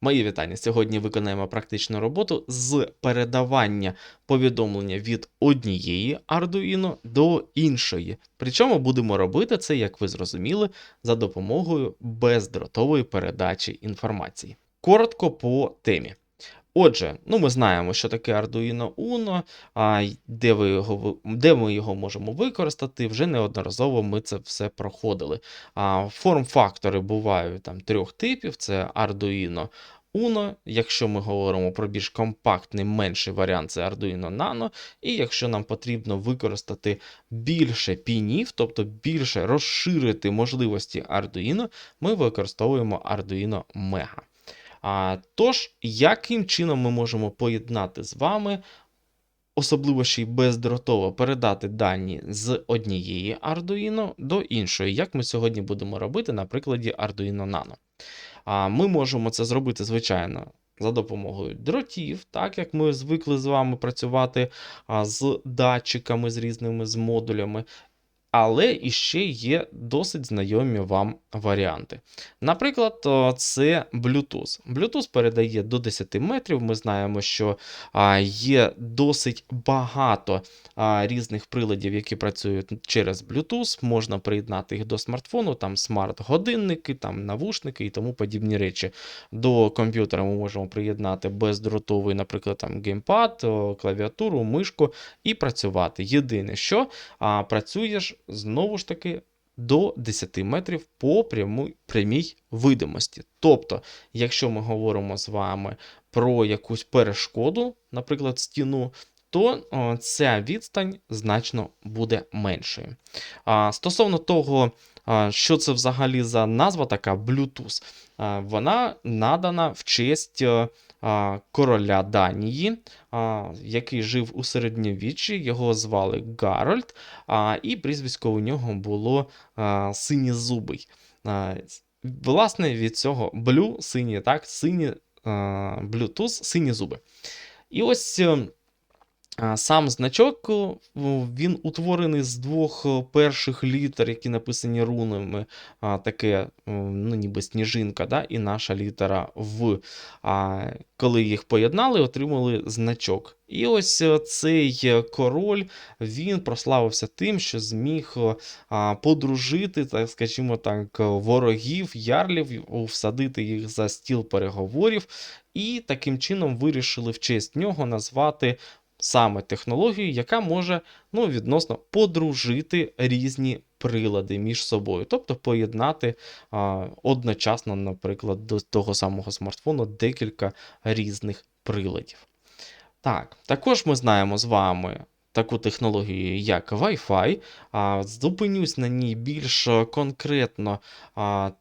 Мої вітання. Сьогодні виконаємо практичну роботу з передавання повідомлення від однієї Arduino до іншої. Причому будемо робити це, як ви зрозуміли, за допомогою бездротової передачі інформації. Коротко по темі. Отже, ну ми знаємо, що таке Arduino Uno, а де, ви його, де ми його можемо використати. Вже неодноразово ми це все проходили. А, форм-фактори бувають там трьох типів: це Arduino Uno, якщо ми говоримо про більш компактний, менший варіант, це Arduino Nano. І якщо нам потрібно використати більше пінів, тобто більше розширити можливості Arduino, ми використовуємо Arduino Mega. А, тож, яким чином ми можемо поєднати з вами, особливо ще й бездротово передати дані з однієї Arduino до іншої, як ми сьогодні будемо робити на прикладі Arduino Nano. А, ми можемо це зробити, звичайно, за допомогою дротів, так як ми звикли з вами працювати з датчиками, з різними з модулями. Але іще є досить знайомі вам варіанти. Наприклад, це Bluetooth. Bluetooth передає до 10 метрів. Ми знаємо, що є досить багато різних приладів, які працюють через Bluetooth. Можна приєднати їх до смартфону, там смарт-годинники, там навушники і тому подібні речі. До комп'ютера ми можемо приєднати бездротовий, наприклад, там геймпад, клавіатуру, мишку і працювати. Єдине, що працюєш знову ж таки до 10 метрів по прямій видимості. Тобто, якщо ми говоримо з вами про якусь перешкоду, наприклад, стіну, то ця відстань значно буде меншою. Стосовно того, що це взагалі за назва така Bluetooth, вона надана в честь е, короля Данії, який жив у середньовіччі, його звали Гарольд, і прізвисько у нього було а, Синєзубий. А, с- власне, від цього блю, сині, так, сині, блютуз, сині зуби. І ось. Е, Сам значок він утворений з двох перших літер, які написані рунами. Таке, ну, ніби сніжинка, да? і наша літера В. А, коли їх поєднали, отримали значок. І ось е, цей е, король він прославився тим, що зміг подружити, так скажімо так, е, ворогів, ярлів, всадити їх за стіл переговорів, і таким чином вирішили в честь нього назвати саме технологію, яка може ну, відносно подружити різні прилади між собою, тобто поєднати а, одночасно, наприклад, до того самого смартфону декілька різних приладів. Так, також ми знаємо з вами таку технологію, як Wi-Fi. Зупинюсь на ній більш е, конкретно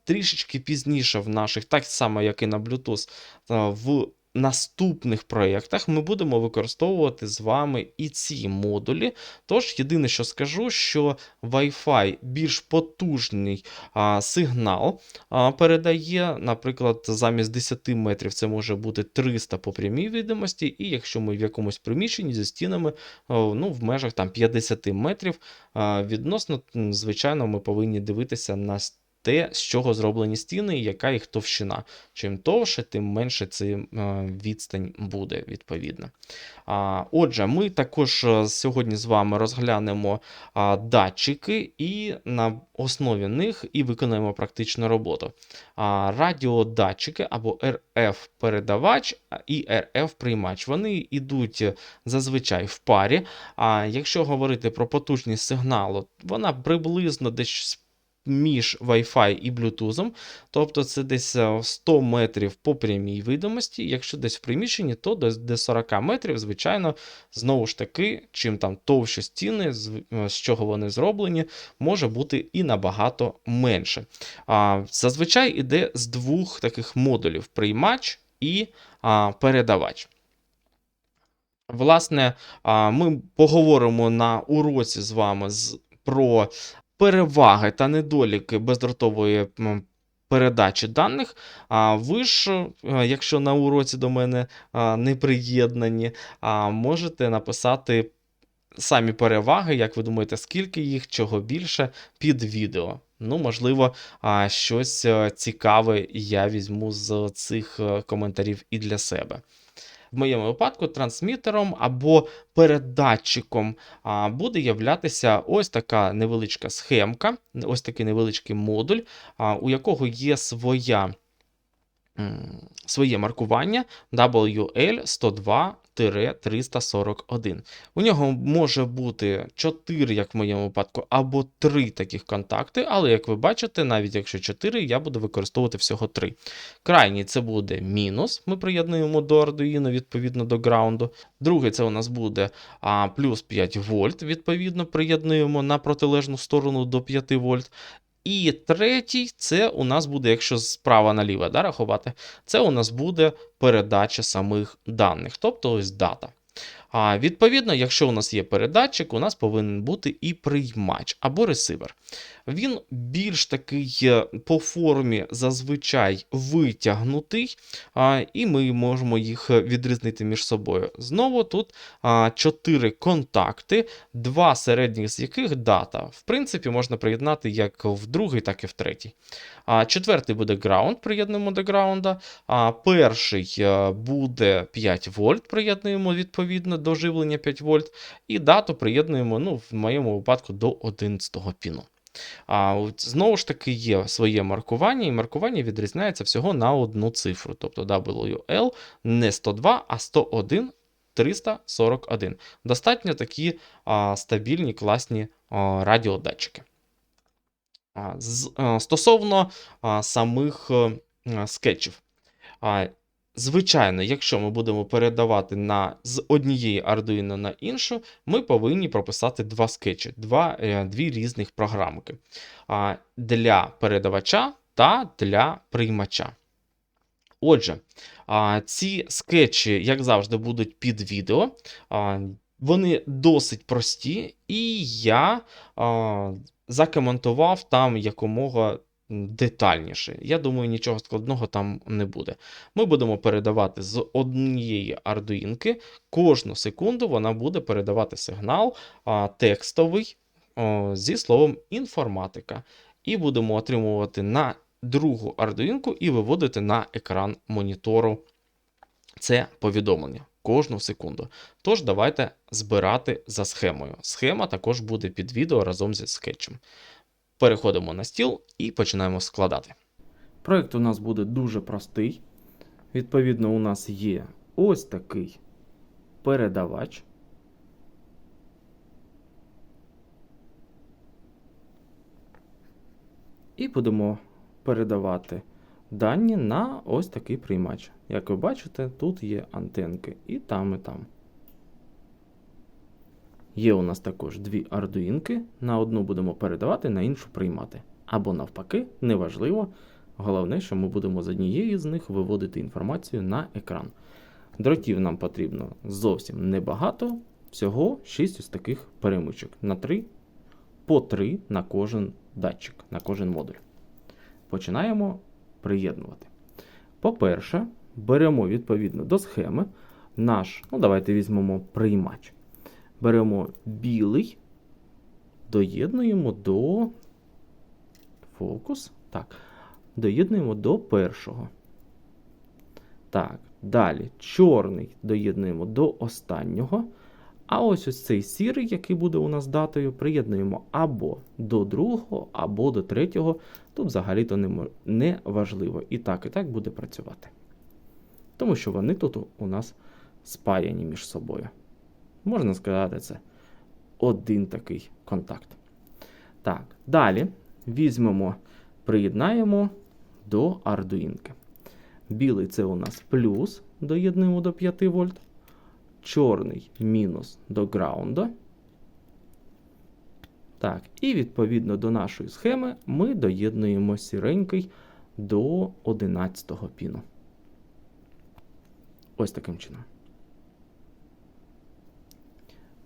трішечки пізніше в наших, так само як і на Bluetooth, в наступних проєктах ми будемо використовувати з вами і ці модулі. Тож, єдине, що скажу, що Wi-Fi більш потужний а, сигнал а, передає, наприклад, замість 10 метрів це може бути 300 по прямій відомості, і якщо ми в якомусь приміщенні зі стінами, о, ну, в межах там 50 метрів, а, відносно, звичайно, ми повинні дивитися на с- те, з чого зроблені стіни і яка їх товщина. Чим товше, тим менше ця е, відстань буде, відповідно. Отже, ми також е, сьогодні з вами розглянемо датчики і на основі них і виконаємо практичну роботу. Радіодатчики або RF-передавач і RF-приймач. Вони йдуть зазвичай в парі. А якщо говорити про потужність сигналу, вона приблизно десь між Wi-Fi і Bluetooth, тобто це десь е, 100 метрів по прямій видимості. Якщо десь в приміщенні, то до 40 метрів, звичайно, знову ж таки, чим там товщі стіни, е, з чого вони зроблені, може бути і набагато менше. А, зазвичай іде з двох таких модулів: приймач і а, передавач. Власне, ми поговоримо на уроці з вами з, про переваги та недоліки бездротової передачі даних. А ви ж, е, якщо на уроці до мене не приєднані, можете написати самі переваги, як ви думаєте, скільки їх, чого більше під відео. Ну, можливо, щось е, цікаве я візьму з цих е, коментарів і для себе. В моєму випадку трансмітером або передатчиком буде являтися ось така невеличка схемка, ось такий невеличкий модуль, у якого є своя, своє маркування WL102-341. У нього може бути 4, як в моєму випадку, або 3 таких контакти, але як ви бачите, навіть якщо 4, я буду використовувати всього 3. Крайній це буде мінус. Ми приєднуємо до Arduino відповідно до граунду. Другий це у нас буде а, плюс 5 вольт, відповідно, приєднуємо на протилежну сторону до 5 вольт. І третій це у нас буде, якщо справа наліво да, рахувати, це у нас буде передача самих даних, тобто ось дата. А відповідно, якщо у нас є передатчик, у нас повинен бути і приймач або ресивер. Він більш такий е, по формі зазвичай витягнутий, і ми можемо їх відрізнити між собою. Знову тут а, 4 контакти, два середніх з яких дата. В принципі, можна приєднати як в другий, так і в третій. Четвертий буде граунд, приєднуємо до граунда. Перший е, буде 5 вольт, приєднуємо відповідно до живлення 5 вольт. І дату приєднуємо, ну, в моєму випадку, до 11 піну. А знову ж таки є своє маркування, і маркування відрізняється всього на одну цифру. Тобто WL не 102, а 101. 341. Достатньо такі а, стабільні, класні а, радіодатчики. А, з, а, стосовно а, самих а, скетчів. А, Звичайно, якщо ми будемо передавати на, з однієї Arduino на іншу, ми повинні прописати два скетчі, два, е, дві різних програмки для передавача та для приймача. Отже, ці скетчі, як завжди, будуть під відео. Вони досить прості, і я закоментував там якомога детальніше. Я думаю, нічого складного там не буде. Ми будемо передавати з однієї ардуїнки. Кожну секунду вона буде передавати сигнал а, текстовий а, зі словом інформатика. І будемо отримувати на другу ардуїнку і виводити на екран монітору це повідомлення. Кожну секунду. Тож, давайте збирати за схемою. Схема також буде під відео разом зі скетчем. Переходимо на стіл і починаємо складати. Проєкт у нас буде дуже простий. Відповідно, у нас є ось такий передавач. І будемо передавати дані на ось такий приймач. Як ви бачите, тут є антенки і там, і там. Є у нас також дві ардуїнки. На одну будемо передавати, на іншу приймати. Або навпаки, неважливо. Головне, що ми будемо з однієї з них виводити інформацію на екран. Дротів нам потрібно зовсім небагато. Всього 6 ось таких перемичок. На 3, по 3 на кожен датчик, на кожен модуль. Починаємо приєднувати. По-перше, беремо відповідно до схеми наш, ну давайте візьмемо приймач беремо білий, доєднуємо до фокус. Так, доєднуємо до першого. Так, далі чорний доєднуємо до останнього. А ось ось цей сірий, який буде у нас датою, приєднуємо або до другого, або до третього. Тут взагалі-то не важливо. І так, і так буде працювати. Тому що вони тут у нас спаяні між собою. Можна сказати, це один такий контакт. Так, далі візьмемо, приєднаємо до Arduino. Білий це у нас плюс, доєднуємо до 5 вольт. Чорний мінус до граунда. Так, і відповідно до нашої схеми ми доєднуємо сіренький до 11 піну. Ось таким чином.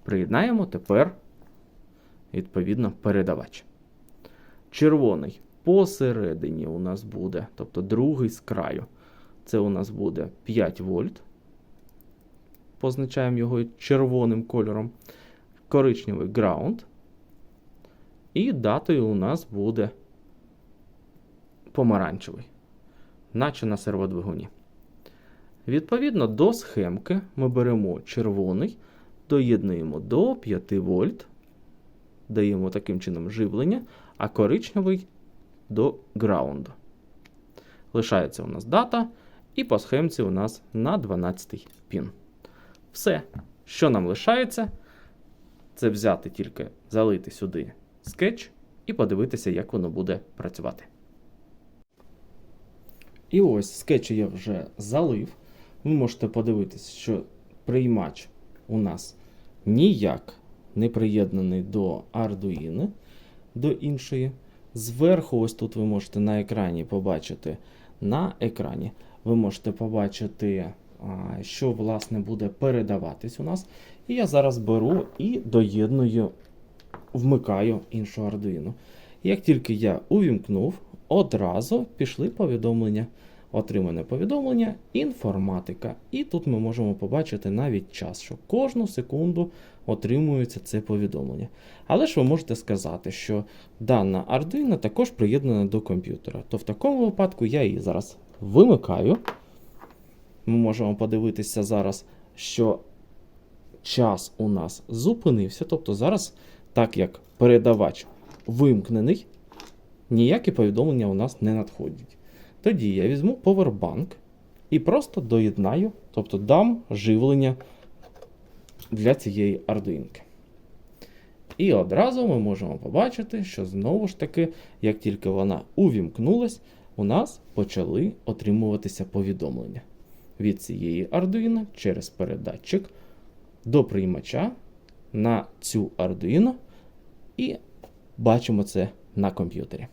Приєднаємо тепер, відповідно, передавач. Червоний посередині у нас буде, тобто другий з краю. Це у нас буде 5 вольт. Позначаємо його червоним кольором. Коричневий ground. І датою у нас буде помаранчевий, наче на серводвигуні. Відповідно до схемки ми беремо червоний, доєднуємо до 5 вольт, даємо таким чином живлення, а коричневий до граунду. Лишається у нас дата, і по схемці у нас на 12 пін. Все, що нам лишається, це взяти тільки залити сюди скетч і подивитися, як воно буде працювати. І ось скетчі я вже залив. Ви можете подивитися, що приймач у нас ніяк не приєднаний до Arduino, до іншої. Зверху, ось тут ви можете на екрані побачити. На екрані ви можете побачити, що власне буде передаватись у нас. І я зараз беру і доєдную, вмикаю іншу Arduino. Як тільки я увімкнув, одразу пішли повідомлення. Отримане повідомлення, інформатика. І тут ми можемо побачити навіть час, що кожну секунду отримується це повідомлення. Але ж ви можете сказати, що дана Arduino також приєднана до комп'ютера. То в такому випадку я її зараз вимикаю. Ми можемо подивитися зараз, що час у нас зупинився. Тобто зараз, так як передавач вимкнений, ніякі повідомлення у нас не надходять. Тоді я візьму повербанк і просто доєднаю, тобто дам живлення для цієї ардуїнки. І одразу ми можемо побачити, що знову ж таки, як тільки вона увімкнулась, у нас почали отримуватися повідомлення від цієї Arduino через передатчик до приймача на цю Arduino і бачимо це на комп'ютері.